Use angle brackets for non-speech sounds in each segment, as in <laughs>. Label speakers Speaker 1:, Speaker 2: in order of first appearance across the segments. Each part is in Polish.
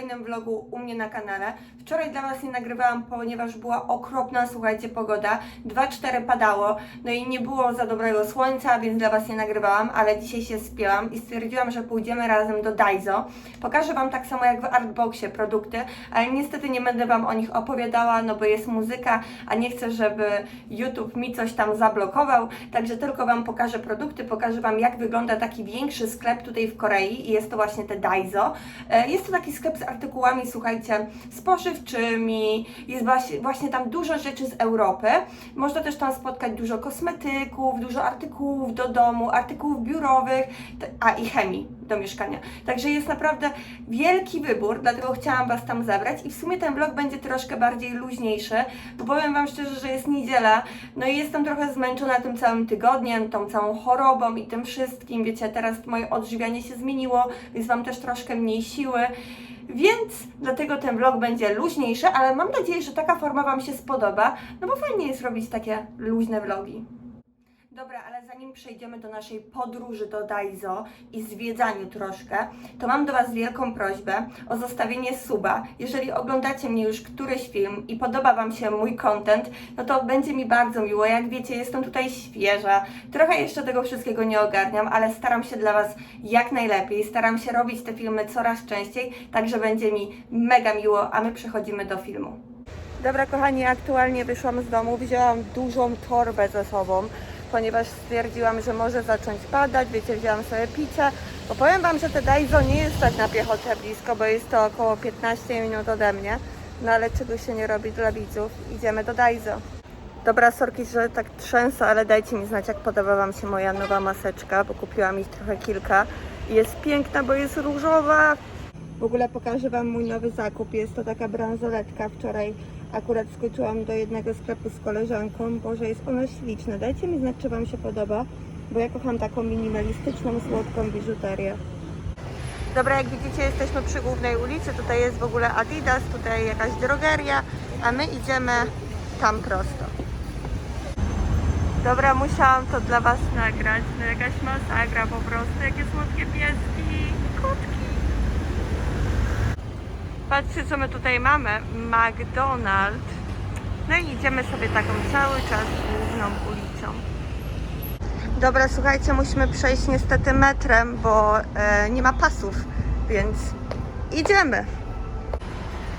Speaker 1: kolejnym vlogu u mnie na kanale. Wczoraj dla Was nie nagrywałam, ponieważ była okropna, słuchajcie, pogoda. 2-4 padało, no i nie było za dobrego słońca, więc dla Was nie nagrywałam, ale dzisiaj się spięłam i stwierdziłam, że pójdziemy razem do Daiso. Pokażę Wam tak samo jak w Artboxie produkty, ale niestety nie będę Wam o nich opowiadała, no bo jest muzyka, a nie chcę, żeby YouTube mi coś tam zablokował, także tylko Wam pokażę produkty, pokażę Wam jak wygląda taki większy sklep tutaj w Korei i jest to właśnie te Daiso. E, Jest to taki sklep z artykułami, słuchajcie, spożywczymi, jest właśnie, tam dużo rzeczy z Europy. Można też tam spotkać dużo kosmetyków, dużo artykułów do domu, artykułów biurowych, a i chemii do mieszkania. Także jest naprawdę wielki wybór, dlatego chciałam Was tam zabrać i w sumie ten vlog będzie troszkę bardziej luźniejszy, bo powiem Wam szczerze, że jest niedziela, no i jestem trochę zmęczona tym całym tygodniem, tą całą chorobą i tym wszystkim, wiecie, teraz moje odżywianie się zmieniło, więc mam też troszkę mniej siły, więc dlatego ten vlog będzie luźniejszy, ale mam nadzieję, że taka forma Wam się spodoba, no bo fajnie jest robić takie luźne vlogi. Dobra, ale zanim przejdziemy do naszej podróży do Daiso i zwiedzaniu troszkę, to mam do Was wielką prośbę o zostawienie suba. Jeżeli oglądacie mnie już któryś film i podoba Wam się mój content, no to będzie mi bardzo miło. Jak wiecie, jestem tutaj świeża, trochę jeszcze tego wszystkiego nie ogarniam, ale staram się dla Was jak najlepiej. Staram się robić te filmy coraz częściej, także będzie mi mega miło, a my przechodzimy do filmu. Dobra, kochani, aktualnie wyszłam z domu, wzięłam dużą torbę ze sobą, ponieważ stwierdziłam, że może zacząć padać, wiecie, wzięłam sobie picie, bo powiem Wam, że te Daiso nie jest tak na piechotę blisko, bo jest to około 15 minut ode mnie, no ale czego się nie robi dla widzów, idziemy do Daiso. Dobra, sorki, że tak trzęsę, ale dajcie mi znać, jak podoba Wam się moja nowa maseczka, bo kupiłam ich trochę kilka jest piękna, bo jest różowa, w ogóle pokażę Wam mój nowy zakup. Jest to taka bransoletka. Wczoraj akurat skoczyłam do jednego sklepu z koleżanką. Boże, jest ona śliczna. Dajcie mi znać, czy Wam się podoba, bo ja kocham taką minimalistyczną, słodką biżuterię. Dobra, jak widzicie, jesteśmy przy głównej ulicy. Tutaj jest w ogóle Adidas, tutaj jakaś drogeria, a my idziemy tam prosto. Dobra, musiałam to dla Was nagrać. No jakaś masakra po prostu. Jakie słodkie pieski, kotki. Patrzcie, co my tutaj mamy. McDonald's. No i idziemy sobie taką cały czas główną ulicą. Dobra, słuchajcie, musimy przejść niestety metrem, bo e, nie ma pasów, więc idziemy.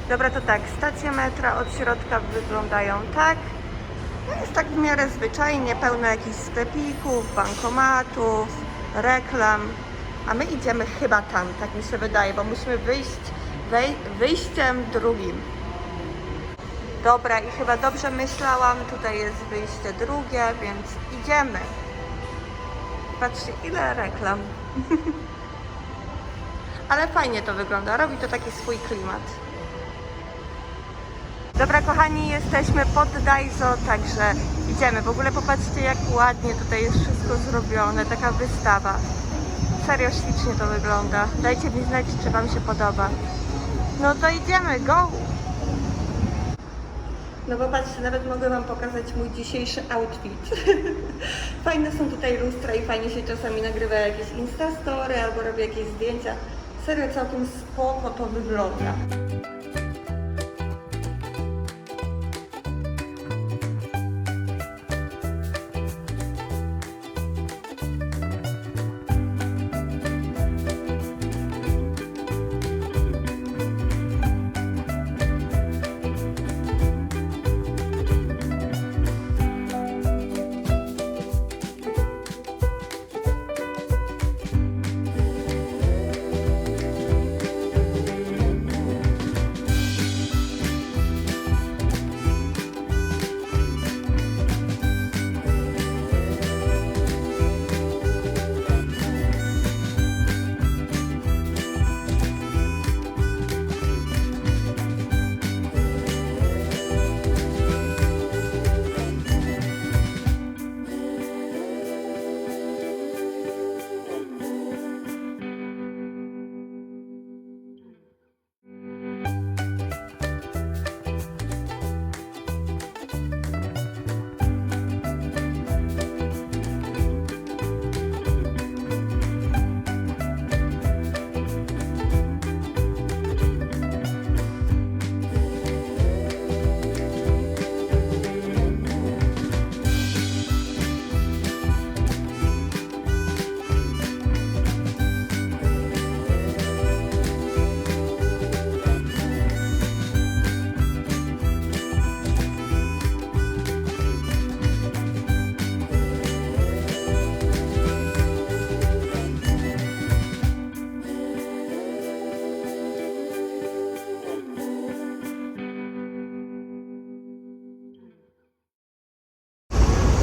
Speaker 1: Dobra, to tak, stacje metra od środka wyglądają tak. No jest tak w miarę zwyczajnie, pełno jakichś sklepików, bankomatów, reklam. A my idziemy chyba tam, tak mi się wydaje, bo musimy wyjść wyjściem drugim. Dobra, i chyba dobrze myślałam, tutaj jest wyjście drugie, więc idziemy. Patrzcie, ile reklam. <laughs> Ale fajnie to wygląda, robi to taki swój klimat. Dobra, kochani, jesteśmy pod Daiso, także idziemy. W ogóle popatrzcie, jak ładnie tutaj jest wszystko zrobione, taka wystawa. Serio ślicznie to wygląda. Dajcie mi znać, czy Wam się podoba. No to idziemy, go! No bo patrzcie, nawet mogę Wam pokazać mój dzisiejszy outfit. <laughs> Fajne są tutaj lustra i fajnie się czasami nagrywa jakieś instastory albo robię jakieś zdjęcia. Serio, całkiem spoko to wygląda.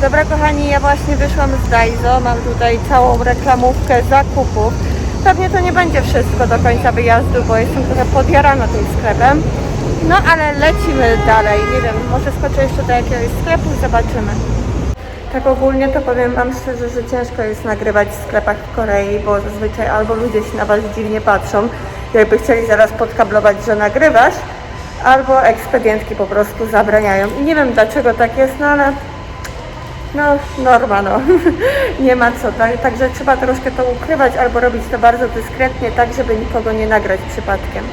Speaker 1: Dobra kochani, ja właśnie wyszłam z Daiso, mam tutaj całą reklamówkę zakupów. Pewnie to nie będzie wszystko do końca wyjazdu, bo jestem trochę podjarana tym sklepem. No ale lecimy dalej, nie wiem, może skoczę jeszcze do jakiegoś sklepu i zobaczymy. Tak ogólnie to powiem Wam szczerze, że ciężko jest nagrywać w sklepach w Korei, bo zazwyczaj albo ludzie się na Was dziwnie patrzą, jakby chcieli zaraz podkablować, że nagrywasz, albo ekspedientki po prostu zabraniają. I nie wiem dlaczego tak jest, no ale no norma, no. <laughs> nie ma co, tak? Także trzeba troszkę to ukrywać albo robić to bardzo dyskretnie, tak żeby nikogo nie nagrać przypadkiem.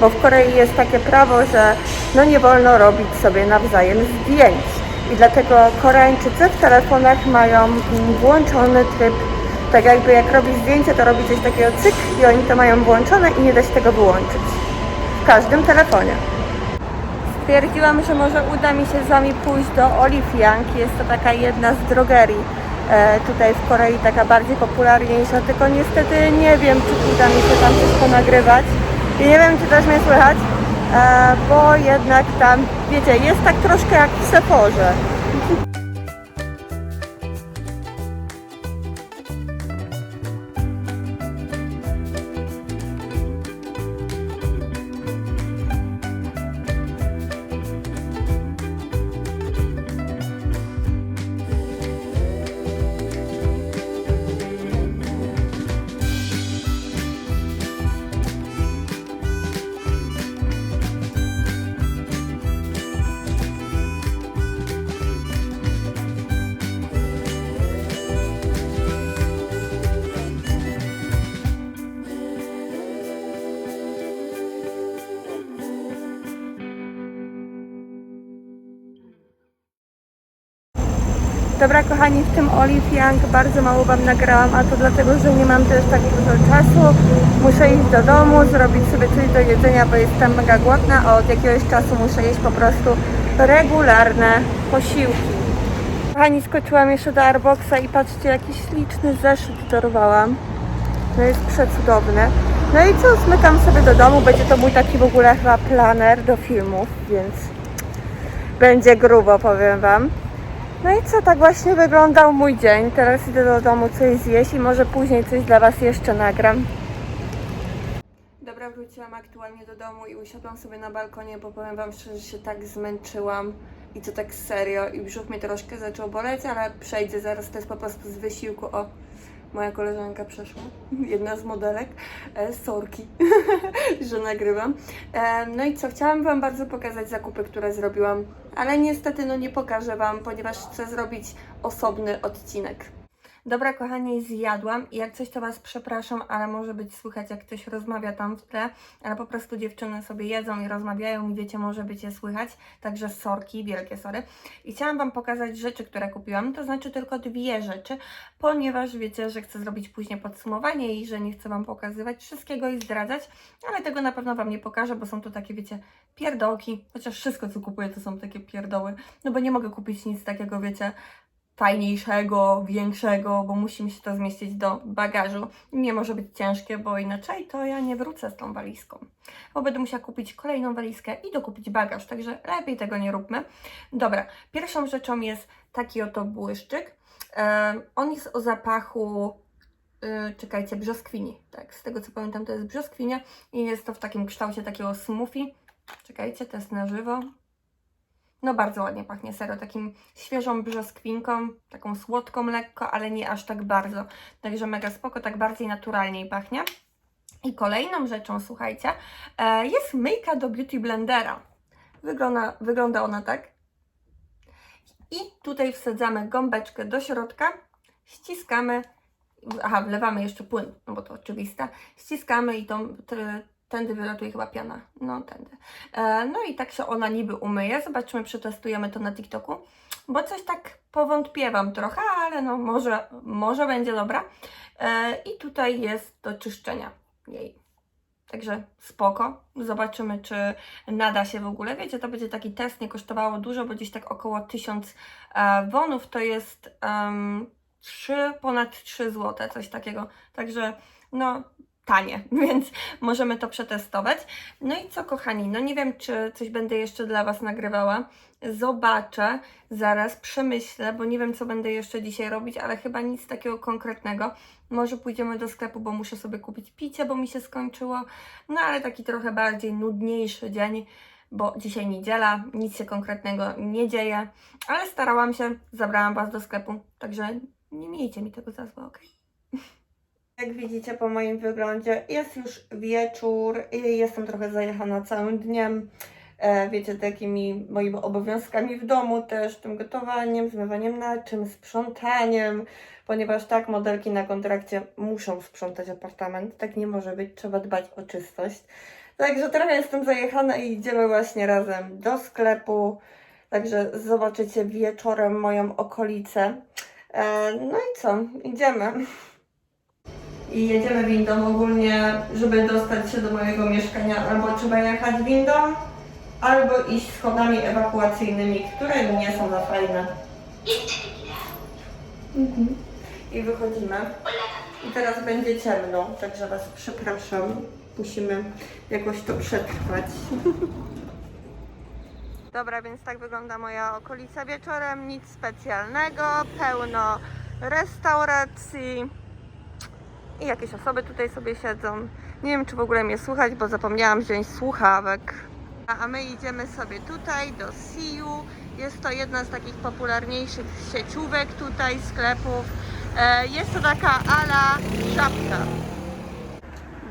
Speaker 1: Bo w Korei jest takie prawo, że no nie wolno robić sobie nawzajem zdjęć. I dlatego Koreańczycy w telefonach mają włączony tryb, tak jakby jak robi zdjęcie, to robi coś takiego cyk i oni to mają włączone i nie da się tego wyłączyć. W każdym telefonie. Stwierdziłam, że może uda mi się z Wami pójść do Olive Young. Jest to taka jedna z drogerii e, tutaj w Korei, taka bardziej popularniejsza, tylko niestety nie wiem, czy uda mi się tam wszystko nagrywać. I nie wiem, czy też mnie słychać, e, bo jednak tam, wiecie, jest tak troszkę jak w Sephorze. Dobra kochani, w tym Olive Young bardzo mało Wam nagrałam, a to dlatego, że nie mam też tak dużo czasu. Muszę iść do domu, zrobić sobie coś do jedzenia, bo jestem mega głodna, a od jakiegoś czasu muszę jeść po prostu regularne posiłki. Kochani, skoczyłam jeszcze do Airboxa i patrzcie, jaki śliczny zeszyt dorwałam. No jest przecudowny. No i co, zmykam sobie do domu, będzie to mój taki w ogóle chyba planer do filmów, więc będzie grubo, powiem Wam. No i co, tak właśnie wyglądał mój dzień. Teraz idę do domu coś zjeść i może później coś dla Was jeszcze nagram. Dobra, wróciłam aktualnie do domu i usiadłam sobie na balkonie, bo powiem Wam szczerze, że się tak zmęczyłam i to tak serio i brzuch mnie troszkę zaczął boleć, ale przejdzie zaraz, to jest po prostu z wysiłku. O, moja koleżanka przeszła, <laughs> jedna z modelek, e, sorki, <laughs> że nagrywam. E, no i co, chciałam Wam bardzo pokazać zakupy, które zrobiłam, ale niestety no nie pokażę Wam, ponieważ chcę zrobić osobny odcinek. Dobra, kochani, zjadłam i jak coś to Was przepraszam, ale może być słychać, jak ktoś rozmawia tam w tle, ale po prostu dziewczyny sobie jedzą i rozmawiają i wiecie, może być je słychać, także sorki, wielkie sory. I chciałam Wam pokazać rzeczy, które kupiłam, to znaczy tylko dwie rzeczy, ponieważ wiecie, że chcę zrobić później podsumowanie i że nie chcę Wam pokazywać wszystkiego i zdradzać, ale tego na pewno Wam nie pokażę, bo są to takie, wiecie, pierdołki, chociaż wszystko, co kupuję, to są takie pierdoły, no bo nie mogę kupić nic takiego, wiecie, fajniejszego, większego, bo musi mi się to zmieścić do bagażu. Nie może być ciężkie, bo inaczej to ja nie wrócę z tą walizką. Bo będę musiała kupić kolejną walizkę i dokupić bagaż, także lepiej tego nie róbmy. Dobra, pierwszą rzeczą jest taki oto błyszczyk. On jest o zapachu, yy, czekajcie, brzoskwini. Tak, z tego co pamiętam to jest brzoskwinia i jest to w takim kształcie takiego smoothie. Czekajcie, to jest na żywo. No bardzo ładnie pachnie, serio, takim świeżą brzoskwinką, taką słodką lekko, ale nie aż tak bardzo. Także mega spoko, tak bardziej naturalnie pachnie. I kolejną rzeczą, słuchajcie, e, jest myjka do Beauty Blendera. Wygląda, wygląda ona tak. I tutaj wsadzamy gąbeczkę do środka, ściskamy, aha, wlewamy jeszcze płyn, no bo to oczywiste, ściskamy i tą, tędy wylatuje chyba piana, no tędy. E, No i tak się ona niby umyje. Zobaczymy, przetestujemy to na TikToku, bo coś tak powątpiewam trochę, ale no może, może będzie dobra. E, I tutaj jest do czyszczenia jej. Także spoko. Zobaczymy, czy nada się w ogóle. Wiecie, to będzie taki test, nie kosztowało dużo, bo gdzieś tak około 1000 e, wonów to jest em, 3, ponad 3 zł, coś takiego. Także no, tanie, <laughs> więc możemy to przetestować. No i co, kochani, no nie wiem, czy coś będę jeszcze dla Was nagrywała. Zobaczę, zaraz przemyślę, bo nie wiem, co będę jeszcze dzisiaj robić, ale chyba nic takiego konkretnego. Może pójdziemy do sklepu, bo muszę sobie kupić picie, bo mi się skończyło. No ale taki trochę bardziej nudniejszy dzień, bo dzisiaj niedziela, nic się konkretnego nie dzieje, ale starałam się, zabrałam Was do sklepu, także nie miejcie mi tego za złe, ok? <laughs> Jak widzicie po moim wyglądzie, jest już wieczór i jestem trochę zajechana całym dniem. E, wiecie, takimi moimi obowiązkami w domu też, tym gotowaniem, zmywaniem naczyń, sprzątaniem, ponieważ tak, modelki na kontrakcie muszą sprzątać apartament, tak nie może być, trzeba dbać o czystość. Także trochę jestem zajechana i idziemy właśnie razem do sklepu, także zobaczycie wieczorem moją okolicę. E, no i co, idziemy. I jedziemy windą ogólnie, żeby dostać się do mojego mieszkania, albo trzeba jechać windą, albo iść schodami ewakuacyjnymi, które nie są za fajne. Mhm. I wychodzimy. I teraz będzie ciemno, także Was przepraszam. Musimy jakoś to przetrwać. <laughs> Dobra, więc tak wygląda moja okolica wieczorem. Nic specjalnego, pełno restauracji i jakieś osoby tutaj sobie siedzą. Nie wiem, czy w ogóle mnie słychać, bo zapomniałam wziąć słuchawek. A a my idziemy sobie tutaj do Siu. Jest to jedna z takich popularniejszych sieciówek tutaj, sklepów. E, Jest to taka ala żabka.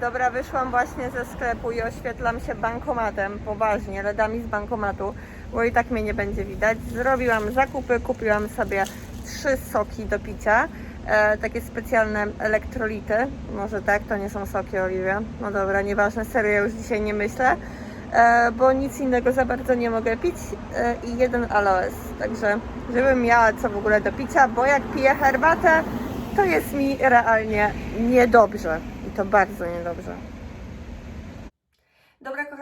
Speaker 1: Dobra, wyszłam właśnie ze sklepu i oświetlam się bankomatem, poważnie, LEDami z bankomatu, bo i tak mnie nie będzie widać. Zrobiłam zakupy, kupiłam sobie trzy soki do picia, e, takie specjalne elektrolity, może tak, to nie są soki, Oliwia. No dobra, nieważne, serio, już dzisiaj nie myślę, e, bo nic innego za bardzo nie mogę pić e, i jeden aloes, także żebym miała co w ogóle do picia, bo jak piję herbatę, to jest mi realnie niedobrze. I to bardzo niedobrze.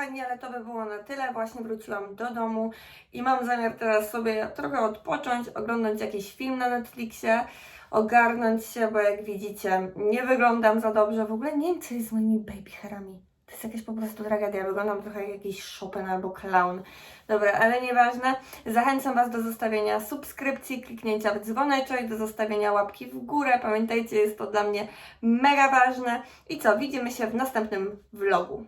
Speaker 1: Kochani, ale to by było na tyle. Właśnie wróciłam do domu i mam zamiar teraz sobie trochę odpocząć, oglądać jakiś film na Netflixie, ogarnąć się, bo jak widzicie, nie wyglądam za dobrze. W ogóle nie wiem, co jest z moimi baby hairami. To jest jakaś po prostu tragedia. Wyglądam trochę jak jakiś Chopin albo clown. Dobra, ale nieważne. Zachęcam Was do zostawienia subskrypcji, kliknięcia w dzwoneczek, do zostawienia łapki w górę. Pamiętajcie, jest to dla mnie mega ważne. I co, widzimy się w następnym vlogu.